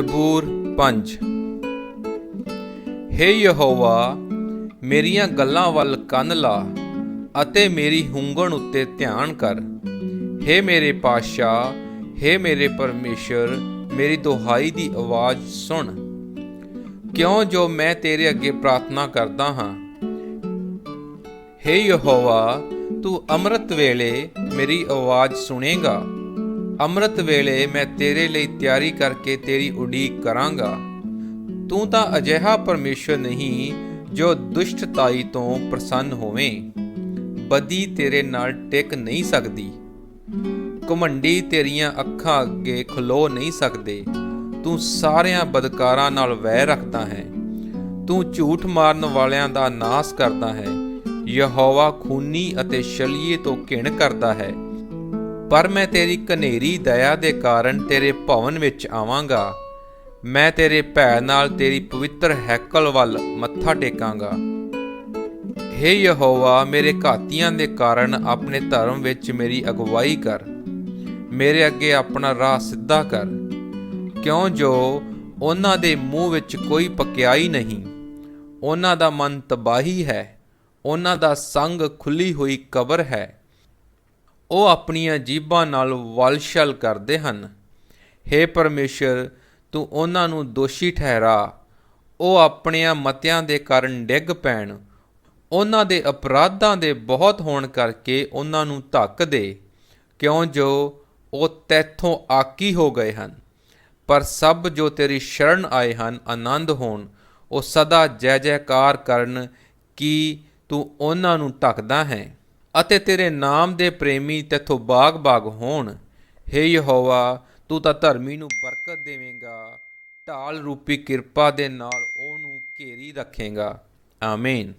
ਜ਼ਬੂਰ 5 ਹੇ ਯਹੋਵਾ, ਮੇਰੀਆਂ ਗੱਲਾਂ ਵੱਲ ਕੰਨ ਲਾ ਅਤੇ ਮੇਰੀ ਹੁੰਗਣ ਉੱਤੇ ਧਿਆਨ ਕਰ। ਹੇ ਮੇਰੇ ਪਾਤਸ਼ਾਹ, ਹੇ ਮੇਰੇ ਪਰਮੇਸ਼ਰ, ਮੇਰੀ ਦੁਹਾਈ ਦੀ ਆਵਾਜ਼ ਸੁਣ। ਕਿਉਂ ਜੋ ਮੈਂ ਤੇਰੇ ਅੱਗੇ ਪ੍ਰਾਰਥਨਾ ਕਰਦਾ ਹਾਂ? ਹੇ ਯਹੋਵਾ, ਤੂੰ ਅੰਮ੍ਰਿਤ ਵੇਲੇ ਮੇਰੀ ਆਵਾਜ਼ ਸੁਣੇਗਾ। ਅੰਮ੍ਰਿਤ ਵੇਲੇ ਮੈਂ ਤੇਰੇ ਲਈ ਤਿਆਰੀ ਕਰਕੇ ਤੇਰੀ ਉਡੀਕ ਕਰਾਂਗਾ। ਤੂੰ ਤਾਂ ਅਜਿਹਾ ਪਰਮੇਸ਼ਰ ਨਹੀਂ ਜੋ ਦੁਸ਼ਟਤਾਈ ਤੋਂ ਪ੍ਰਸੰਨ ਹੋਵੇਂ। ਬਦੀ ਤੇਰੇ ਨਾਲ ਟਿਕ ਨਹੀਂ ਸਕਦੀ। ਘਮੰਡੀ ਤੇਰੀਆਂ ਅੱਖਾਂ ਅੱਗੇ ਖਲੋ ਨਹੀਂ ਸਕਦੇ। ਤੂੰ ਸਾਰਿਆਂ ਬਦਕਾਰਾਂ ਨਾਲ ਵੈਰ ਰੱਖਦਾ ਹੈ। ਤੂੰ ਝੂਠ ਮਾਰਨ ਵਾਲਿਆਂ ਦਾ ਨਾਸ ਕਰਦਾ ਹੈ। ਯਹੋਵਾ ਖੂਨੀ ਅਤੇ ਛਲੀਏ ਤੋਂ ਘਿਣ ਕਰਦਾ ਹੈ। ਪਰ ਮੈਂ ਤੇਰੀ ਕਨੇਰੀ ਦਇਆ ਦੇ ਕਾਰਨ ਤੇਰੇ ਭਵਨ ਵਿੱਚ ਆਵਾਂਗਾ। ਮੈਂ ਤੇਰੇ ਭੈ ਨਾਲ ਤੇਰੀ ਪਵਿੱਤਰ ਹੈਕਲ ਵੱਲ ਮੱਥਾ ਟੇਕਾਂਗਾ। ਹੇ ਯਹੋਵਾ, ਮੇਰੇ ਘਾਤੀਆਂ ਦੇ ਕਾਰਨ ਆਪਣੇ ਧਰਮ ਵਿੱਚ ਮੇਰੀ ਅਗਵਾਈ ਕਰ। ਮੇਰੇ ਅੱਗੇ ਆਪਣਾ ਰਾਹ ਸਿੱਧਾ ਕਰ। ਕਿਉਂ ਜੋ ਉਹਨਾਂ ਦੇ ਮੂੰਹ ਵਿੱਚ ਕੋਈ ਪਕਿਆਈ ਨਹੀਂ। ਉਹਨਾਂ ਦਾ ਮਨ ਤਬਾਹੀ ਹੈ। ਉਹਨਾਂ ਦਾ ਸੰਗ ਖੁੱਲੀ ਹੋਈ ਕਬਰ ਹੈ। ਉਹ ਆਪਣੀਆਂ ਜੀਬਾਂ ਨਾਲ ਵਲਸ਼ਲ ਕਰਦੇ ਹਨ। ਹੇ ਪਰਮੇਸ਼ਰ, ਤੂੰ ਉਹਨਾਂ ਨੂੰ ਦੋਸ਼ੀ ਠਹਿਰਾ। ਉਹ ਆਪਣੀਆਂ ਮਤਿਆਂ ਦੇ ਕਾਰਨ ਡਿੱਗ ਪੈਣ। ਉਹਨਾਂ ਦੇ ਅਪਰਾਧਾਂ ਦੇ ਬਹੁਤ ਹੋਣ ਕਰਕੇ ਉਹਨਾਂ ਨੂੰ ਧੱਕ ਦੇ। ਕਿਉਂ ਜੋ ਉਹ ਤੈਥੋਂ ਆਕੀ ਹੋ ਗਏ ਹਨ। ਪਰ ਸਭ ਜੋ ਤੇਰੀ ਸ਼ਰਨ ਆਏ ਹਨ, ਆਨੰਦ ਹੋਣ। ਉਹ ਸਦਾ ਜੈ ਜੈਕਾਰ ਕਰਨ ਕਿ ਤੂੰ ਉਹਨਾਂ ਨੂੰ ਢੱਕਦਾ ਹੈ। ਅਤੇ ਤੇਰੇ ਨਾਮ ਦੇ ਪ੍ਰੇਮੀ ਤੇਥੋਂ ਬਾਗ-ਬਾਗ ਹੋਣ। ਹੇ ਯਹੋਵਾ, ਤੂੰ ਤਾਂ ਧਰਮੀ ਨੂੰ ਬਰਕਤ ਦੇਵੇਂਗਾ। ਢਾਲ ਰੂਪੀ ਕਿਰਪਾ ਦੇ ਨਾਲ ਉਹਨੂੰ ਘੇਰੀ ਰੱਖੇਗਾ। ਆਮੀਨ।